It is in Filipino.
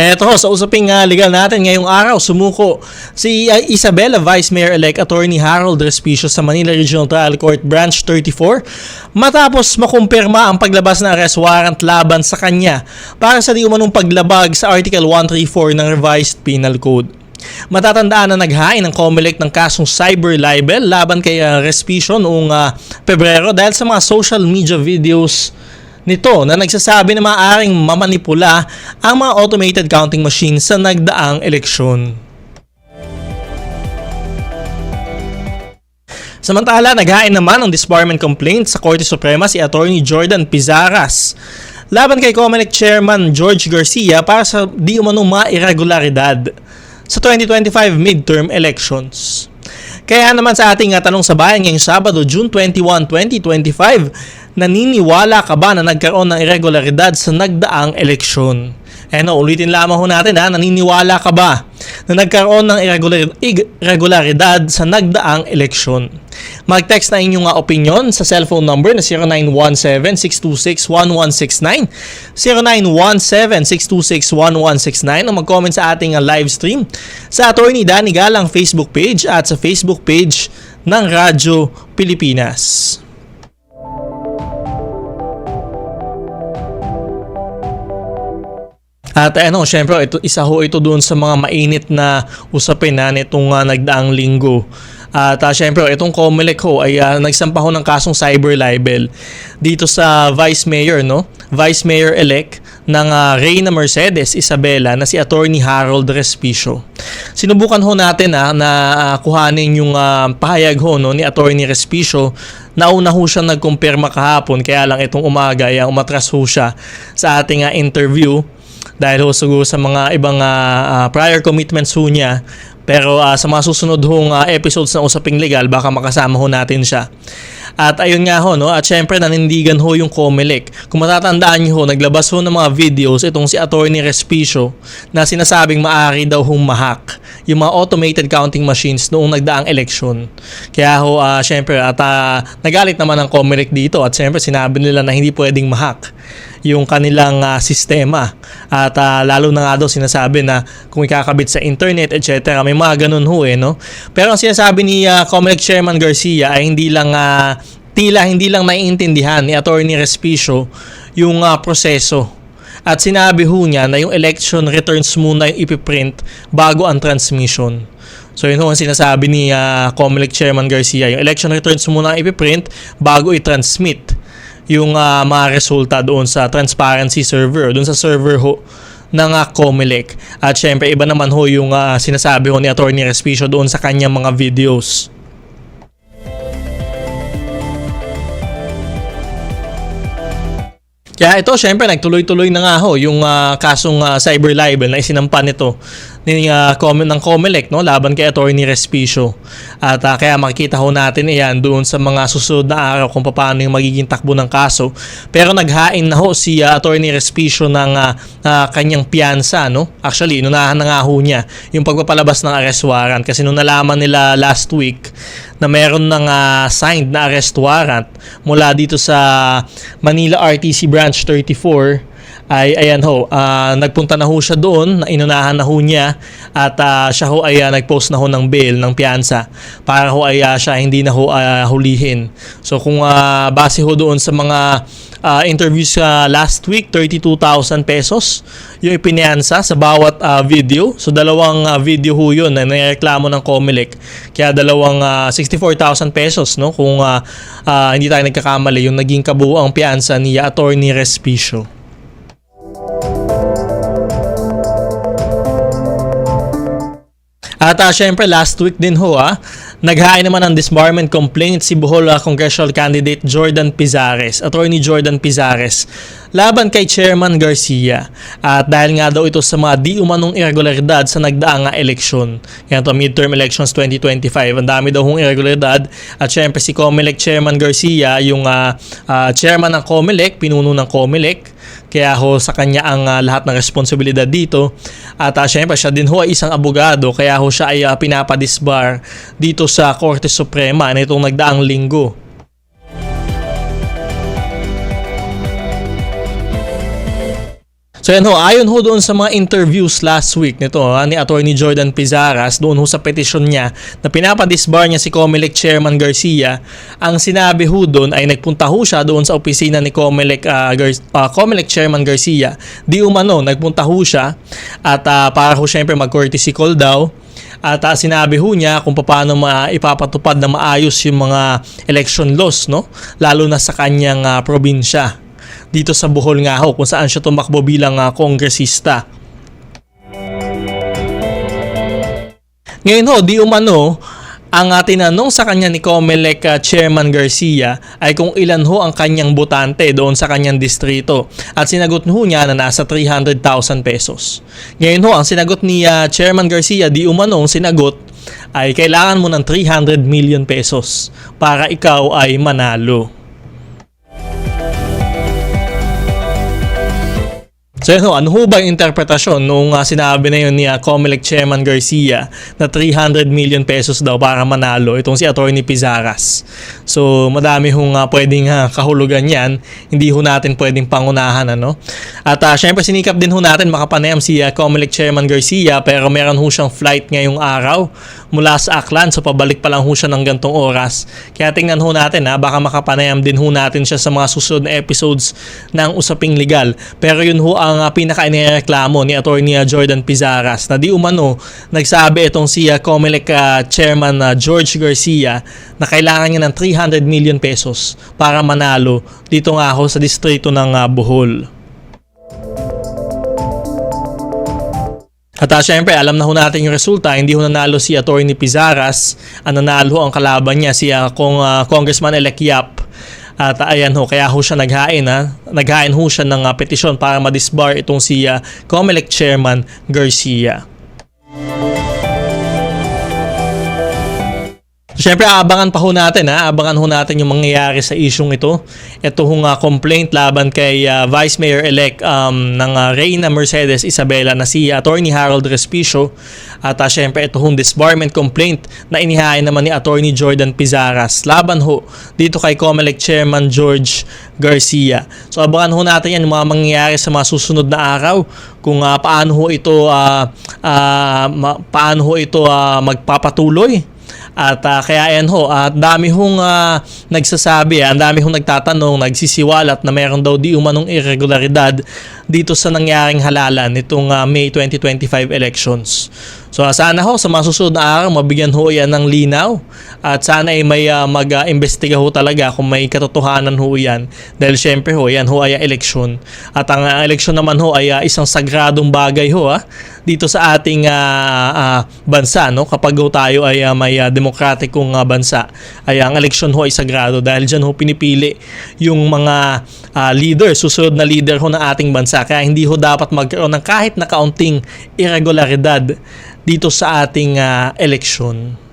Eto, sa usaping uh, legal natin ngayong araw, sumuko si uh, Isabela Vice Mayor-elect Attorney Harold Respicio sa Manila Regional Trial Court Branch 34 matapos makumpirma ang paglabas ng arrest warrant laban sa kanya para sa di umanong paglabag sa Article 134 ng Revised Penal Code. Matatandaan na naghain ng COMELEC ng kasong cyber libel laban kay uh, Respicio noong uh, Pebrero dahil sa mga social media videos nito na nagsasabi na maaaring mamanipula ang mga automated counting machines sa nagdaang eleksyon. Samantala, naghain naman ng disbarment complaint sa Korte Suprema si Attorney Jordan Pizaras laban kay COMELEC Chairman George Garcia para sa di umanong mga irregularidad sa 2025 midterm elections. Kaya naman sa ating tanong sa bayan ngayong Sabado, June 21, 2025, naniniwala ka ba na nagkaroon ng irregularidad sa nagdaang eleksyon? Eh no, ulitin lamang ho natin ha, naniniwala ka ba na nagkaroon ng irregularidad sa nagdaang eleksyon? Mag-text na inyong opinion sa cellphone number na 0917-626-1169 0917-626-1169 o mag-comment sa ating live stream sa Attorney Danny Galang Facebook page at sa Facebook page ng Radyo Pilipinas. At ano, syempre, ito, isa ho ito doon sa mga mainit na usapin na nitong uh, nagdaang linggo. At uh, syempre, itong COMELEC ho ay uh, nagsampa ho ng kasong cyber libel dito sa Vice Mayor, no? Vice Mayor-elect ng uh, Reyna Mercedes Isabela na si Attorney Harold Respicio. Sinubukan ho natin uh, na uh, kuhanin yung uh, pahayag ho no, ni Attorney Respicio Nauna ho siya nagkumpirma kahapon kaya lang itong umaga ay umatras ho siya sa ating uh, interview dahil ho siguro sa mga ibang uh, prior commitments ho niya pero uh, sa mga susunod hong uh, episodes ng Usaping Legal, baka makasama ho natin siya. At ayun nga ho, no? at syempre nanindigan ho yung COMELEC. Kung matatandaan nyo ho, naglabas ho ng mga videos itong si Attorney Respicio na sinasabing maaari daw hong mahak yung mga automated counting machines noong nagdaang eleksyon. Kaya ho, uh, syempre, at uh, nagalit naman ang COMELEC dito at syempre sinabi nila na hindi pwedeng mahak yung kanilang uh, sistema. At uh, lalo na nga daw sinasabi na kung ikakabit sa internet, etc. May mga ganun ho eh, no? Pero ang sinasabi ni uh, COMELEC Chairman Garcia ay hindi lang uh, tila hindi lang naiintindihan ni Attorney Respicio yung uh, proseso at sinabi ho niya na yung election returns muna yung ipiprint bago ang transmission. So yun ho ang sinasabi ni uh, COMELEC Chairman Garcia. Yung election returns muna ang ipiprint bago i-transmit yung uh, mga resulta doon sa transparency server, doon sa server ho ng uh, COMELEC. At syempre iba naman ho yung uh, sinasabi ho ni Attorney Respicio doon sa kanyang mga videos. Kaya ito, syempre, nagtuloy-tuloy na nga ho yung uh, kasong uh, cyber libel na isinampa nito ni uh, comment ng COMELEC no laban kay Attorney Respicio. At uh, kaya makikita ho natin iyan doon sa mga susunod na araw kung paano yung magiging takbo ng kaso. Pero naghain na ho si uh, Attorney Respicio ng uh, uh, kanyang piyansa no. Actually, inunahan na nga ho niya yung pagpapalabas ng arrest warrant kasi nung nalaman nila last week na meron ng uh, signed na arrest warrant mula dito sa Manila RTC Branch 34 ay ayan ho, uh, nagpunta na ho siya doon, inunahan na ho niya at uh, siya ho ay uh, nagpost na ho ng bail ng piyansa para ho ay uh, siya hindi na ho uh, hulihin. So kung uh, base ho doon sa mga uh, interviews uh, last week, 32,000 pesos yung ipinyansa sa bawat uh, video. So dalawang uh, video ho yun na nireklamo ng Comelec. Kaya dalawang uh, 64,000 pesos no kung uh, uh, hindi tayo nagkakamali yung naging kabuuang piyansa ni Attorney Respicio. At uh, syempre last week din ho ah, naghain naman ng disbarment complaint si Bohol uh, congressional candidate Jordan Pizares, Attorney Jordan Pizares, laban kay Chairman Garcia. At dahil nga daw ito sa mga di umanong irregularidad sa nagdaang uh, eleksyon. Yan to midterm elections 2025. Ang dami daw hong irregularidad. At syempre si COMELEC Chairman Garcia, yung uh, uh, chairman ng COMELEC, pinuno ng COMELEC, kaya ho sa kanya ang uh, lahat ng responsibilidad dito. At uh, syempre siya din ho ay isang abogado kaya ho siya ay uh, pinapadisbar dito sa Korte Suprema nitong nagdaang linggo. So yan ho, ayon ho doon sa mga interviews last week nito ha, ni Attorney Jordan Pizaras doon ho sa petisyon niya na pinapadisbar niya si Comelec Chairman Garcia, ang sinabi ho doon ay nagpunta ho siya doon sa opisina ni Comelec, ah, Gar- ah, Comelec Chairman Garcia. Di umano, nagpunta ho siya at ah, para ho syempre mag-courtesy call daw. At ah, sinabi ho niya kung paano ma ipapatupad na maayos yung mga election laws, no? Lalo na sa kanyang ah, probinsya dito sa Bohol nga ho kung saan siya tumakbo bilang uh, kongresista. Ngayon ho, di umano, ang uh, tinanong sa kanya ni Comelec uh, Chairman Garcia ay kung ilan ho ang kanyang botante doon sa kanyang distrito. At sinagot ho niya na nasa 300,000 pesos. Ngayon ho, ang sinagot ni uh, Chairman Garcia, di umano ang sinagot ay kailangan mo ng 300 million pesos para ikaw ay manalo. So yun ano ho ba yung interpretasyon nung uh, sinabi na yun ni uh, Comelec Chairman Garcia na 300 million pesos daw para manalo itong si Attorney Pizaras. So madami hong uh, pwedeng uh, kahulugan yan, hindi ho natin pwedeng pangunahan ano. At uh, syempre sinikap din ho natin makapanayam si uh, Comelec Chairman Garcia pero meron ho siyang flight ngayong araw mula sa Aklan so pabalik pa lang ho siya ng gantong oras. Kaya tingnan ho natin ha, baka makapanayam din ho natin siya sa mga susunod na episodes ng Usaping Legal. Pero yun ho ang pinaka-inireklamo ni Attorney uh, Jordan Pizaras na di umano nagsabi itong si uh, Comelec uh, Chairman uh, George Garcia na kailangan niya ng 300 million pesos para manalo dito nga ho sa distrito ng uh, Bohol. At uh, syempre, alam na ho natin yung resulta. Hindi ho nanalo si Attorney Pizaras. Ang nanalo ang kalaban niya, si uh, kong, uh, Congressman-elect Yap. At ayan ho, kaya ho siya naghain ha. Naghain ho siya ng uh, petisyon para ma-disbar itong si uh, COMELEC Chairman Garcia. Siyempre, abangan pa ho natin ha. Abangan ho natin yung mangyayari sa isyong ito. Ito hong uh, complaint laban kay uh, Vice Mayor-elect um, ng uh, Reyna Mercedes Isabela na si Attorney Harold Respicio. At uh, siyempre, ito hong disbarment complaint na inihain naman ni Attorney Jordan Pizaras. Laban ho dito kay Comelec Chairman George Garcia. So abangan ho natin yan yung mga mangyayari sa mga susunod na araw kung uh, paano ho ito uh, uh, ma- paano ho ito uh, magpapatuloy at uh, kaya yan ho, at dami hong uh, nagsasabi, ang dami hong nagtatanong, nagsisiwalat na meron daw di umanong irregularidad dito sa nangyaring halalan nitong uh, May 2025 elections. So uh, sana ho sa mga susunod na araw mabigyan ho yan ng linaw. At sana ay may uh, mag-imbestiga ho talaga kung may katotohanan ho yan. Dahil syempre ho yan ho ay eleksyon. At ang uh, eleksyon naman ho ay uh, isang sagradong bagay ho uh, dito sa ating uh, uh, bansa no kapag ho tayo ay uh, may uh, demokratikong uh, bansa ay ang eleksyon ho ay sagrado dahil diyan ho pinipili yung mga uh, leader susunod na leader ho ng ating bansa kaya hindi ho dapat magkaroon ng kahit na kaunting irregularidad dito sa ating uh, eleksyon.